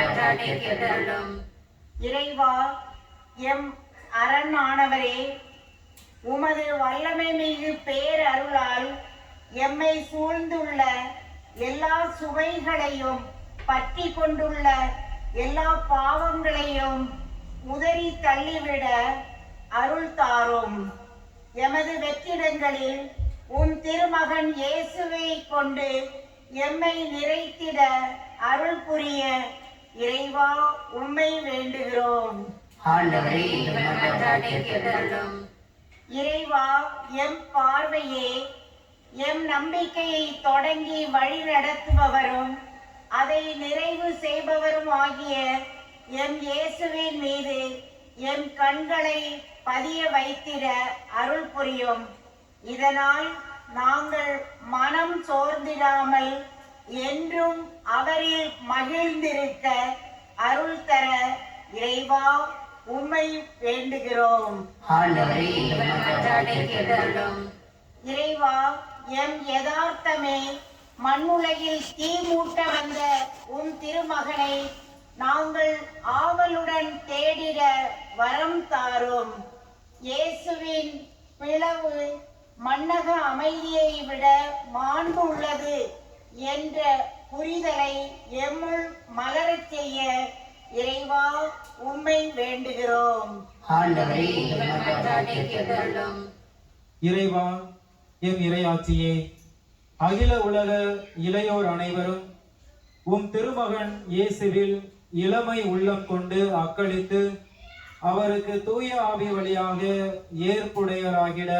வேண்டுகிறோம் இறைவா எம் அரண் ஆனவரே உமது வல்லமை மிகு பேரருளால் எம்மை சூழ்ந்துள்ள எல்லா சுவைகளையும் பற்றி கொண்டுள்ள எல்லா பாவங்களையும் உதறி தள்ளிவிட அருள் தாரும். எமது வெற்றிடங்களில் உம் திருமகன் இயேசுவை கொண்டு எம்மை நிறைத்திட அருள் புரிய இறைவா உம்மை வேண்டுகிறோம். இறைவா எம் பார்வையே எம் நம்பிக்கையை தொடங்கி வழி நடத்துபவரும் அதை நிறைவு செய்பவரும் ஆகிய எம் இயேசுவின் மீது எம் கண்களை பதிய வைத்திட அருள் புரியும். இதனால் நாங்கள் மனம் சோர்ந்திடாமல் என்றும் அவரில் மகிழ்ந்திருக்க அருள் தர இறைவா உம்மை வேண்டுகிறோம். இறைவா எம் யதார்த்தமே மண்ணுலகில் தீ மூட்ட வந்த உம் திருமகனை நாங்கள் ஆவலுடன் தேடிட வரம் தாரும். இயேசுவின் பிளவு மன்னக அமைதியை விட மாண்பு உள்ளது என்ற புரிதலை எம்முள் மலரச் செய்ய இறைவா உம்மை வேண்டுகிறோம். இறைவா எம் இறையாட்சியே அகில உலக இளையோர் அனைவரும் உம் திருமகன் இயேசுவில் இளமை உள்ளம் கொண்டு அக்களித்து அவருக்கு தூய ஆவி வழியாக ஏற்புடையராகிட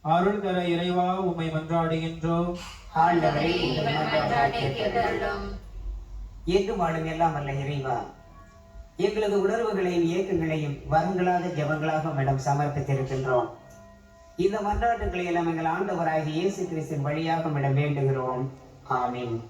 அருள் தர இறைவா உம்மை மன்றாடுகின்றோம். இயக்கு வாழும் எல்லாம் அல்ல இறைவா. எங்களது உணர்வுகளையும் இயக்கங்களையும் வரங்களாக ஜெபங்களாக மேடம் சமர்ப்பித்திருக்கின்றோம். இந்த மன்றாட்டுகளை எல்லாம் எங்கள் ஆண்டவராகிய இயேசு கிறிஸ்தின் வழியாக மேடம் வேண்டுகிறோம். ஆமீன்.